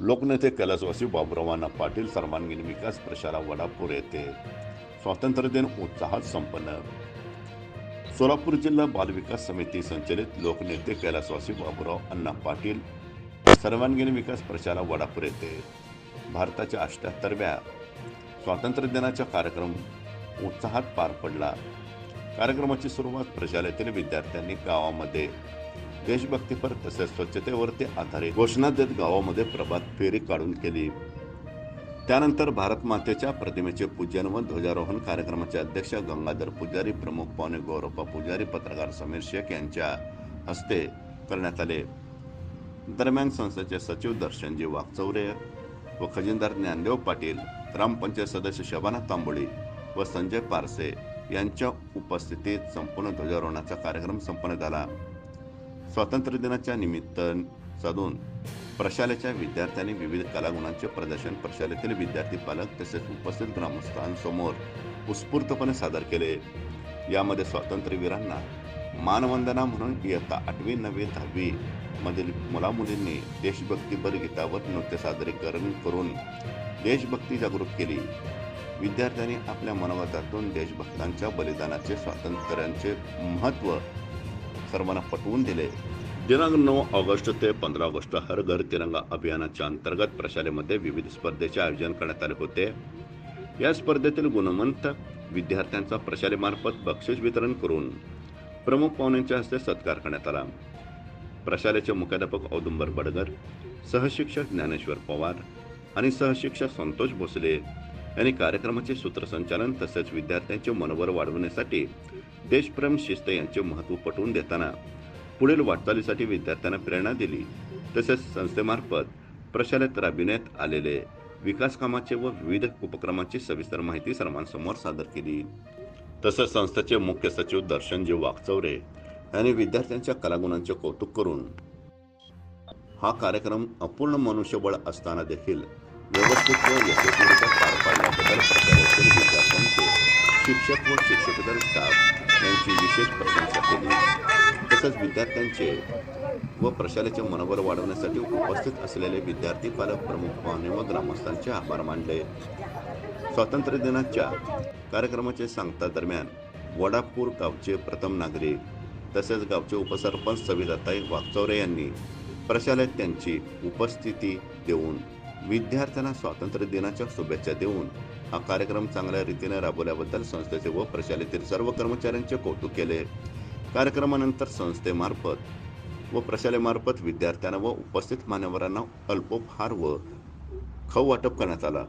लोकनेते कलसवासी बाबुरावांना पाटील सर्वांगीण विकास प्रशाला वडापूर येथे स्वातंत्र्य दिन उत्साहात संपन्न. सोलापूर जिल्हा बालविकास समिती संचलित लोकनेते कैलासवासी बाबुराव अण्णा पाटील सर्वांगीण विकास प्रशाला वडापूर येथे भारताच्या अष्ट्याहत्तरव्या स्वातंत्र्य दिनाचा कार्यक्रम उत्साहात पार पडला. कार्यक्रमाची सुरुवात प्रशालेतील विद्यार्थ्यांनी गावामध्ये देशभक्तीपर तसेच स्वच्छतेवरती आधारित घोषणा देत गावामध्ये प्रभात फेरी काढून केली. त्यानंतर भारत मातेच्या प्रतिमेचे पूजन व ध्वजारोहण कार्यक्रमाचे अध्यक्ष गंगाधर पुजारी प्रमुख पाहुणे गौरप्पा पुजारी पत्रकार समीर शेख यांच्या हस्ते करण्यात आले. दरम्यान संस्थेचे सचिव दर्शनजी वाघचौरे व खजिनदार ज्ञानदेव पाटील ग्रामपंचायत सदस्य शबाना तांबोळी व संजय पारसे यांच्या उपस्थितीत संपूर्ण ध्वजारोहणाचा कार्यक्रम संपन्न झाला. स्वातंत्र्य दिनाच्या निमित्त साधून प्रशालेच्या विद्यार्थ्यांनी विविध कलागुणांचे प्रदर्शन प्रशालेतील विद्यार्थी पालक तसेच उपस्थित ग्रामस्थांसमोर उत्स्फूर्तपणे सादर केले. यामध्ये स्वातंत्र्यवीरांना मानवंदना म्हणून इयत्ता आठवी नववी दहावी मधील मुलामुलींनी देशभक्तीपर गीतावर नृत्य सादरीकरण करून देशभक्ती जागृत केली. विद्यार्थ्यांनी आपल्या मनोगतातून देशभक्तांच्या बलिदानाचे स्वातंत्र्याचे महत्त्व सर्वांना पटवून दिले. दिनांक नऊ ऑगस्ट ते पंधरा ऑगस्ट हर घर तिरंगा अभियानाच्या अंतर्गत प्रशालेमध्ये विविध स्पर्धेचे आयोजन करण्यात आले होते. या स्पर्धेतील गुणवंत विद्यार्थ्यांचा प्रशालेमार्फत बक्षीस वितरण करून प्रमुख पाहुण्यांच्या हस्ते सत्कार करण्यात आला. प्रशालेचे मुख्याध्यापक औदुंबर बडगर सहशिक्षक ज्ञानेश्वर पवार आणि सहशिक्षक संतोष भोसले यांनी कार्यक्रमाचे सूत्रसंचालन तसेच विद्यार्थ्यांचे मनोबल वाढवण्यासाठी देशप्रेम शिस्त यांचे महत्त्व पटवून देताना पुढील वाटचालीसाठी विद्यार्थ्यांना प्रेरणा दिली. तसेच संस्थेमार्फत प्रशालेत राबविण्यात आलेले विकास कामाचे व विविध उपक्रमांची सविस्तर माहिती सर्वांसमोर सादर केली. तसेच संस्थेचे मुख्य सचिव दर्शनजी वागचौरे यांनी विद्यार्थ्यांच्या कलागुणांचे कौतुक करून हा कार्यक्रम अपूर्ण मनुष्यबळ असताना देखील व्यवस्थित व यशस्वीरित्या पार पाडल्याबद्दल विद्यार्थ्यांचे शिक्षक व शिक्षकेतर विशेष प्रशंसा केली. तसंच विद्यार्थ्यांचे व प्रशालेचे मनोबल वाढवण्यासाठी उपस्थित असलेले विद्यार्थी पालक प्रमुख पाहुणे व ग्रामस्थांचे आभार मानले. स्वातंत्र्य दिनाच्या कार्यक्रमाचे सांगता दरम्यान वडापूर गावचे प्रथम नागरिक तसेच गावचे उपसरपंच सविताताई वागचौरे यांनी प्रशालेत त्यांची उपस्थिती देऊन विद्यार्थ्यांना स्वातंत्र्य दिनाच्या शुभेच्छा देऊन हा कार्यक्रम चांगल्या रीतीने राबवल्याबद्दल संस्थेचे व प्रशालेतील सर्व कर्मचाऱ्यांचे कौतुक केले. कार्यक्रमानंतर संस्थेमार्फत व प्रशालेमार्फत विद्यार्थ्यांना व उपस्थित मान्यवरांना अल्पोपहार व खाऊ वाटप करण्यात आला.